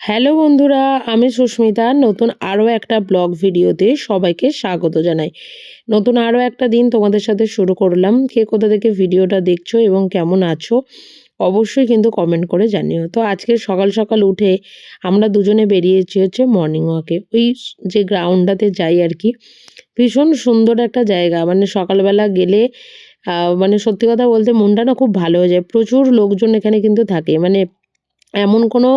Hello বন্ধুরা, আমি সুস্মিতা। নতুন আরও একটা ব্লগ ভিডিওতে সবাইকে স্বাগত জানাই। নতুন আরও একটা দিন তোমাদের সাথে শুরু করলাম। কে কোথা থেকে ভিডিওটা দেখছ এবং কেমন আছো, অবশ্যই কিন্তু কমেন্ট করে জানিও। তো আজকে সকাল সকাল উঠে আমরা দুজনে বেরিয়েছি হচ্ছে মর্নিং ওয়াকে ওই যে গ্রাউন্ডটাতে যাই আর কি, ভীষণ সুন্দর একটা জায়গা। মানে সকালবেলা গেলে মানে সত্যি কথা বলতে মনটা না খুব ভালো হয়ে যায়। প্রচুর লোকজন এখানে কিন্তু থাকে। মানে এমন কোনো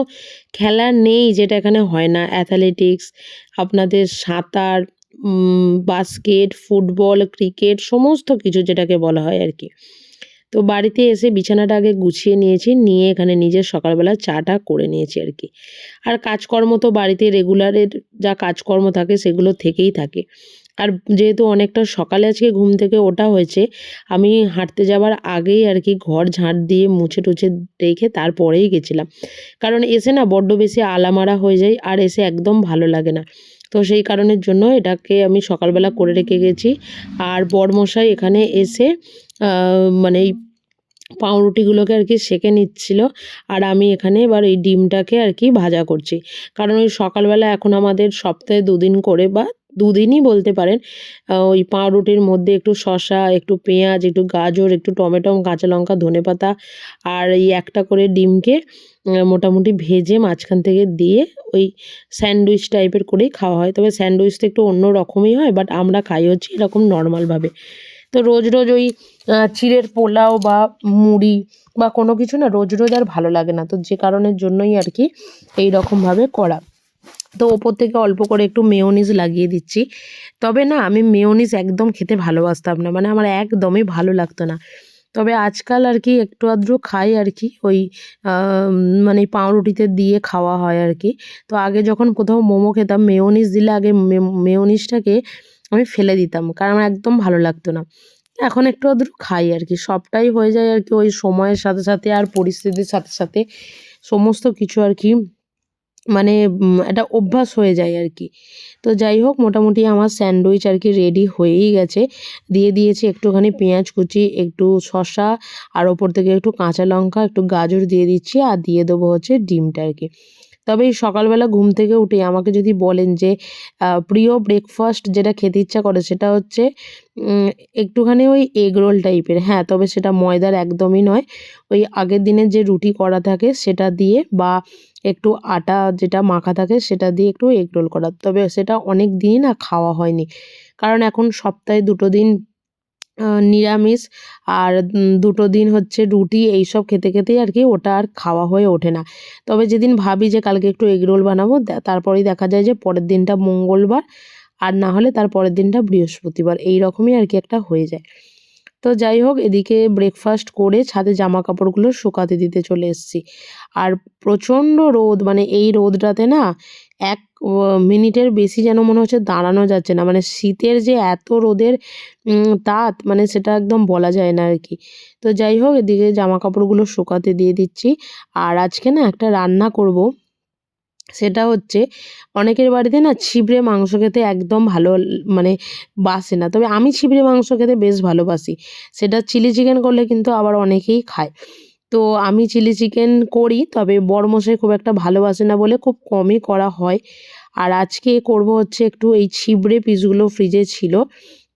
খেলা নেই যেটা এখানে হয় না। অ্যাথলেটিক্স আপনাদের সাঁতার বাস্কেট ফুটবল ক্রিকেট সমস্ত কিছু যেটাকে বলা হয় আর কি। তো বাড়িতে এসে বিছানাটা আগে গুছিয়ে নিয়েছি, নিয়ে এখানে নিজের সকালবেলা চাটা করে নিয়েছি আর কি। আর কাজকর্ম তো বাড়িতে রেগুলারের যা কাজকর্ম থাকে সেগুলো থেকেই থাকে। আর যেহেতু অনেকটা সকালে আজকে ঘুম থেকে ওঠা হয়েছে, আমি হাঁটতে যাওয়ার আগেই আর কি ঘর ঝাঁট দিয়ে মুছে টুছে রেখে তারপরেই গেছিলাম। কারণ এসে না বড্ড বেশি আলামারা হয়ে যায় আর এসে একদম ভালো লাগে না। তো সেই কারণের জন্য এটাকে আমি সকালবেলা করে রেখে গেছি। আর বরমশাই এখানে এসে মানে এই পাউরুটিগুলোকে আর কি সেঁকে নিচ্ছিল আর আমি এখানে এবার এই ডিমটাকে আর কি ভাজা করছি। কারণ ওই সকালবেলা এখন আমাদের সপ্তাহে দুদিন করে বা দুদিনই বলতে পারেন ওই পাউরুটির মধ্যে একটু শসা, একটু পেঁয়াজ, একটু গাজর, একটু টমেটো, কাঁচা লঙ্কা, ধনে পাতা আর এই একটা করে ডিমকে মোটামুটি ভেজে মাঝখান থেকে দিয়ে ওই স্যান্ডউইচ টাইপের করেই খাওয়া হয়। তবে স্যান্ডউইচটা একটু অন্য রকমই হয়, বাট আমরা খাই হচ্ছে এরকম নর্মালভাবে। তো রোজ রোজ ওই চিড়ের পোলাও বা মুড়ি বা কোনো কিছু না, রোজ রোজ আর ভালো লাগে না। তো যে কারণের জন্যই আর কি এই রকমভাবে করা। তো ওপর থেকে অল্প করে একটু মেয়োনিজ লাগিয়ে দিচ্ছি। তবে না, আমি মেয়োনিজ একদম খেতে ভালোবাসতাম না মানে আমার একদমই ভালো লাগতো না। তবে আজকাল আর কি একটু আধটু খাই আর কি, ওই মানে পাউরুটিতে দিয়ে খাওয়া হয় আর কি। তো আগে যখন কোথাও মোমো খেতাম মেয়োনিজ দিলে আগে মেয়োনিজটাকে আমি ফেলে দিতাম, কারণ আমার একদম ভালো লাগতো না। এখন একটু আধটু খাই আর কি, সবটাই হয়ে যায় আর কি, ওই সময়ের সাথে সাথে আর পরিস্থিতির সাথে সাথে সমস্ত কিছু আর কি মানে একটা অভ্যাস হয়ে যায় আর কি। তো যাই হোক, মোটামুটি আমার স্যান্ডউইচ আর কি রেডি হয়েই গেছে। দিয়ে দিয়েছি একটুখানি পেঁয়াজ কুচি, একটু শশা আর ওপর থেকে একটু কাঁচা লঙ্কা, একটু গাজর দিয়ে দিচ্ছি, আর দিয়ে দেবো হচ্ছে ডিমটা আর কি। তবে এই সকালবেলা ঘুম থেকে উঠে আমাকে যদি বলেন যে প্রিয় ব্রেকফাস্ট যেটা খেতে ইচ্ছা করে সেটা হচ্ছে একটুখানি ওই এগ রোল টাইপের হ্যাঁ তবে সেটা ময়দার একদমই নয়। ওই আগের দিনের যে রুটি করা থাকে সেটা দিয়ে বা একটু আটা যেটা মাখা থাকে সেটা দিয়ে একটু এগ রোল করা। তবে সেটা অনেক দিনই না খাওয়া হয়নি। কারণ এখন সপ্তাহে দুটো দিন নিরামিষ আর দুটো দিন হচ্ছে রুটি এই সব খেতে খেতেই আর কি ওটা আর খাওয়া হয়ে ওঠে না। তবে যেদিন ভাবি যে কালকে একটু এগরোল বানাবো তারপরেই দেখা যায় যে পরের দিনটা মঙ্গলবার আর না হলে তার পরের দিনটা বৃহস্পতিবার, এই রকমই আর কি একটা হয়ে যায়। তো যাই হোক, এদিকে ব্রেকফাস্ট করে ছাদে জামা কাপড়গুলো শুকাতে দিতে চলে এসেছি। আর প্রচণ্ড রোদ মানে এই রোদটাতে না এক মিনিটের বেশি যেন মনে হচ্ছে দাঁড়ানো যাচ্ছে না। মানে শীতের যে এত রোদের তাত মানে সেটা একদম বলা যায় না আর কি তো যাই হোক, এদিকে জামা কাপড়গুলো শুকাতে দিয়ে দিচ্ছি। আর আজকে না একটা রান্না করব। সেটা হচ্ছে অনেকের বাড়িতে না ছিবড়ে মাংস খেতে একদম ভালো মানে বাসে না। তবে আমি ছিবড়ে মাংস খেতে বেশ ভালোবাসি। সেটা চিলি চিকেন করলে কিন্তু আবার অনেকেই খায়। তো আমি চিলি চিকেন করি, তবে বড়মশাই খুব একটা ভালোবাসে না বলে খুব কমই করা হয়। আর আজকে করব হচ্ছে একটু এই ছিবড়ে পিসগুলো ফ্রিজে ছিল।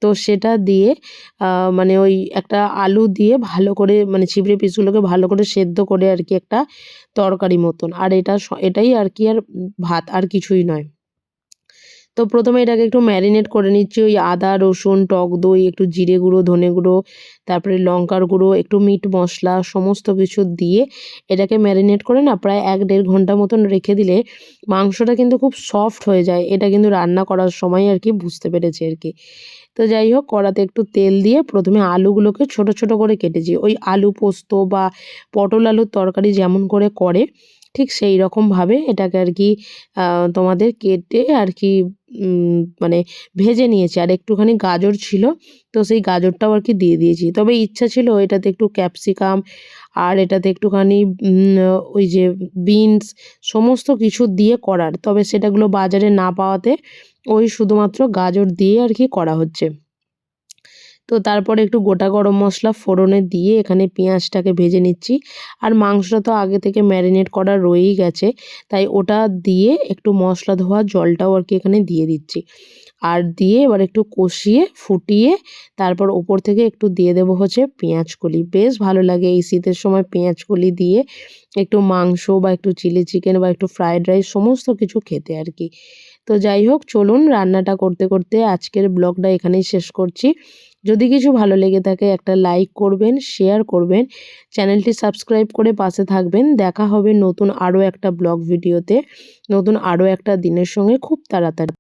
তো সেটা দিয়ে মানে ওই একটা আলু দিয়ে ভালো করে মানে ছিপড়ে পিসগুলোকে ভালো করে সেদ্ধ করে আর কি একটা তরকারি মতন। আর এটা এটাই আর কি আর ভাত, আর কিছুই নয়। তো প্রথমে এটাকে একটু ম্যারিনেট করে নিচ্ছি, ওই আদা, রসুন, টক দই, একটু জিরে গুঁড়ো, ধনে গুঁড়ো, তারপরে লঙ্কার গুঁড়ো, একটু মিট মশলা, সমস্ত কিছু দিয়ে এটাকে ম্যারিনেট করে না প্রায় এক দেড় ঘণ্টা মতন রেখে দিলে মাংসটা কিন্তু খুব সফট হয়ে যায়। এটা কিন্তু রান্না করার সময় আর কি বুঝতে পেরেছি আর কি। তো যাই হোক, কড়াতে একটু তেল দিয়ে প্রথমে আলুগুলোকে ছোট ছোট করে কেটেছি। ওই আলু পোস্ত বা পটল আলুর তরকারি যেমন করে করে ঠিক সেই রকমভাবে এটাকে আর কি তোমাদের কেটে আর কি মানে ভেজে নিয়েছি। আর একটুখানি গাজর ছিল, তো সেই গাজরটাও আর কি দিয়ে দিয়েছি। তবে ইচ্ছা ছিল এটাতে একটু ক্যাপসিকাম আর এটাতে একটুখানি ওই যে বিনস সমস্ত কিছু দিয়ে করার। তবে সেটাগুলো বাজারে না পাওয়াতে ওই শুধুমাত্র গাজর দিয়ে আর কি করা হচ্ছে। তো তারপরে একটু গোটা গরম মশলা ফোড়নে দিয়ে এখানে পেঁয়াজটাকে ভেজে নিচ্ছি। আর মাংসটা তো আগে থেকে ম্যারিনেট করা রয়েই গেছে, তাই ওটা দিয়ে একটু মশলা ধোয়া জলটাও আর কি এখানে দিয়ে দিচ্ছি। আর দিয়ে এবার একটু কষিয়ে, ফুটিয়ে তারপর ওপর থেকে একটু দিয়ে দেবো হচ্ছে পেঁয়াজ কলি। বেশ ভালো লাগে এই শীতের সময় পেঁয়াজ কলি দিয়ে একটু মাংস বা একটু চিলি চিকেন বা একটু ফ্রায়েড রাইস সমস্ত কিছু খেতে আর কি। তো যাই হোক, চলুন রান্নাটা করতে করতে আজকের ব্লগটা এখানেই শেষ করছি। যদি কিছু ভালো লেগে থাকে, একটা লাইক করবেন শেয়ার করবেন। চ্যানেলটি সাবস্ক্রাইব করে পাশে থাকবেন। দেখা হবে নতুন আরও একটা ব্লগ ভিডিওতে নতুন আরও একটা দিনের সঙ্গে খুব তাড়াতাড়ি।